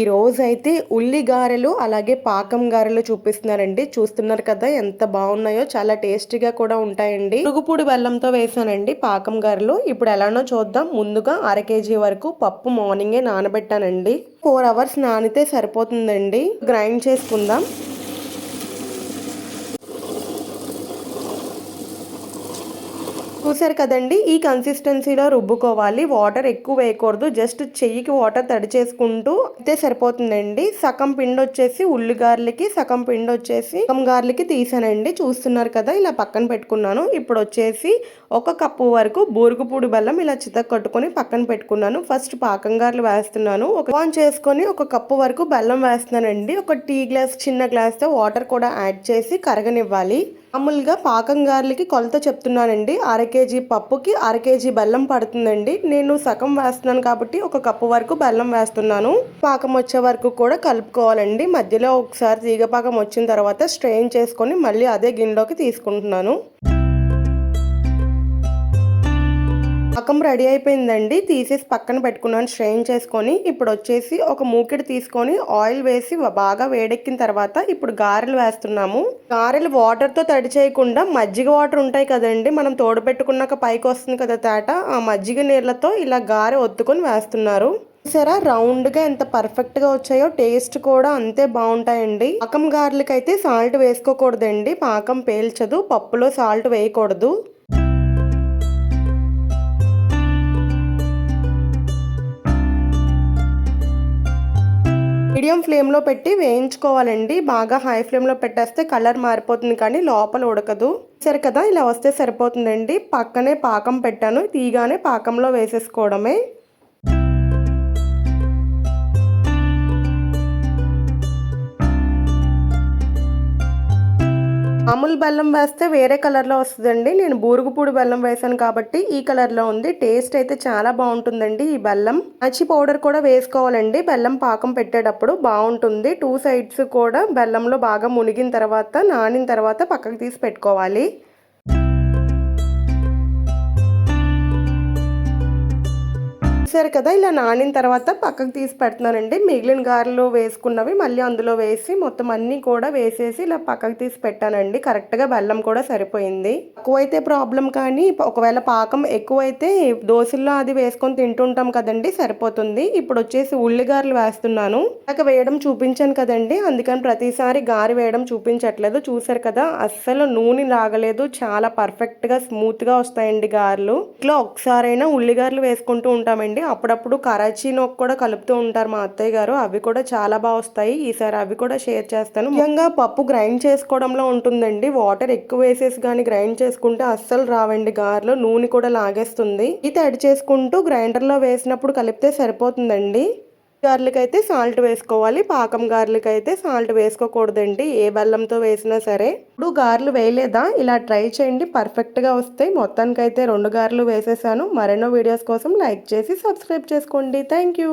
ఈరోజైతే ఉల్లి గారెలు అలాగే పాకం గారెలు చూపిస్తున్నారండి. చూస్తున్నారు కదా ఎంత బాగున్నాయో చాలా టేస్టీగా కూడా ఉంటాయండి. పురుగుపూడి బెల్లంతో వేసానండి పాకం గారెలు. ఇప్పుడు ఎలానో చూద్దాం. ముందుగా అర కేజీ వరకు పప్పు మార్నింగే నానబెట్టానండి. ఫోర్ అవర్స్ నానితే సరిపోతుందండి. గ్రైండ్ చేసుకుందాం. చూసారు కదండి ఈ కన్సిస్టెన్సీలో రుబ్బుకోవాలి. వాటర్ ఎక్కువ వేయకూడదు. జస్ట్ చెయ్యికి వాటర్ తడి చేసుకుంటూ అయితే సరిపోతుందండి. సగం పిండి వచ్చేసి ఉల్లిగార్లకి సగం పిండి వచ్చేసి సగం గార్లకి తీసానండి. చూస్తున్నారు కదా ఇలా పక్కన పెట్టుకున్నాను. ఇప్పుడు వచ్చేసి ఒక కప్పు వరకు బూరుగుపూడి బెల్లం ఇలా చితక కట్టుకొని పక్కన పెట్టుకున్నాను. ఫస్ట్ పాకం గార్లు వేస్తున్నాను. ఒక ఆన్ చేసుకొని ఒక కప్పు వరకు బెల్లం వేస్తున్నానండి. ఒక టీ గ్లాస్ చిన్న గ్లాస్తో వాటర్ కూడా యాడ్ చేసి కరగనివ్వాలి. మామూలుగా పాకం గారెలకి కొలత చెప్తున్నానండి. అర కేజీ పప్పుకి అర కేజీ బెల్లం పడుతుందండి. నేను సగం వేస్తున్నాను కాబట్టి ఒక కప్పు వరకు బెల్లం వేస్తున్నాను. పాకం వచ్చే వరకు కూడా కలుపుకోవాలండి. మధ్యలో ఒకసారి తీగ పాకం వచ్చిన తర్వాత స్ట్రెయిన్ చేసుకొని మళ్ళీ అదే గిన్నెలోకి తీసుకుంటున్నాను. పాకం రెడీ అయిపోయిందండి. తీసేసి పక్కన పెట్టుకున్నాను. స్ట్రెయిన్ చేసుకొని ఇప్పుడు వచ్చేసి ఒక మూకిడి తీసుకొని ఆయిల్ వేసి బాగా వేడెక్కిన తర్వాత ఇప్పుడు గారెలు వేస్తున్నాము. గారెలు వాటర్తో తడి చేయకుండా మజ్జిగ వాటర్ ఉంటాయి కదండి. మనం తోడు పెట్టుకున్నాక పైకి వస్తుంది కదా తేట. ఆ మజ్జిగ నీళ్ళతో ఇలా గారె ఒత్తుకొని వేస్తున్నారు. సరే రౌండ్గా ఎంత పర్ఫెక్ట్గా వచ్చాయో టేస్ట్ కూడా అంతే బాగుంటాయండి. పాకం గారెలకైతే అయితే సాల్ట్ వేసుకోకూడదండి. పాకం పేల్చదు. పప్పులో సాల్ట్ వేయకూడదు. మీడియం ఫ్లేమ్లో పెట్టి వేయించుకోవాలండి. బాగా హై ఫ్లేమ్లో పెట్టేస్తే కలర్ మారిపోతుంది కానీ లోపల ఉడకదు. సరే కదా ఇలా వస్తే సరిపోతుందండి. పక్కనే పాకం పెట్టాను. తీగానే పాకంలో వేసేసుకోవడమే. మామూలు బెల్లం వేస్తే వేరే కలర్లో వస్తుందండి. నేను బూరుగుపూడి బెల్లం వేసాను కాబట్టి ఈ కలర్లో ఉంది. టేస్ట్ అయితే చాలా బాగుంటుందండి ఈ బెల్లం. అచ్చి పౌడర్ కూడా వేసుకోవాలండి. బెల్లం పాకం పెట్టేటప్పుడు బాగుంటుంది. టూ సైడ్స్ కూడా బెల్లంలో బాగా మునిగిన తర్వాత నానిన తర్వాత పక్కకు తీసి పెట్టుకోవాలి. చూసారు కదా ఇలా నానిన తర్వాత పక్కకు తీసి పెడుతున్నానండి. మిగిలిన గారెలు వేసుకున్నవి మళ్ళీ అందులో వేసి మొత్తం అన్నీ కూడా వేసేసి ఇలా పక్కకు తీసి పెట్టానండి. కరెక్ట్గా బెల్లం కూడా సరిపోయింది. ఎక్కువైతే ప్రాబ్లం కానీ ఒకవేళ పాకం ఎక్కువైతే దోశల్లో అది వేసుకొని తింటుంటాం కదండి సరిపోతుంది. ఇప్పుడు వచ్చేసి ఉల్లిగారెలు వేస్తున్నాను. నాకు వేయడం చూపించాను కదండి అందుకని ప్రతిసారి గారి వేయడం చూపించట్లేదు. చూసారు కదా అస్సలు నూనె లాగలేదు చాలా పర్ఫెక్ట్గా స్మూత్గా వస్తాయండి గారెలు. ఇట్లా ఒకసారైనా ఉల్లిగారెలు వేసుకుంటూ ఉంటామండి. అప్పుడప్పుడు కరాచీ నొక్కు కూడా కలుపుతూ ఉంటారు మా అత్తయ్య గారు. అవి కూడా చాలా బాగా వస్తాయి. ఈసారి అవి కూడా షేర్ చేస్తాను. ముఖ్యంగా పప్పు గ్రైండ్ చేసుకోవడంలో ఉంటుందండి. వాటర్ ఎక్కువ వేసేసి కానీ గ్రైండ్ చేసుకుంటే అస్సలు రావండి గారెలు. నూనె కూడా లాగేస్తుంది. ఇది తడి చేసుకుంటూ గ్రైండర్లో వేసినప్పుడు కలిపితే సరిపోతుందండి. గార్లకి అయితే సాల్ట్ వేసుకోవాలి. పాకం గార్లకి అయితే సాల్ట్ వేసుకోకూడదండి. ఏ బెల్లంతో వేసినా సరే. ఇప్పుడు గారెలు వేయలేదా? ఇలా ట్రై చేయండి. పర్ఫెక్ట్గా వస్తాయి. మొత్తానికైతే రెండు గారెలు వేసేసాను. మరెన్నో వీడియోస్ కోసం లైక్ చేసి సబ్స్క్రైబ్ చేసుకోండి. Thank you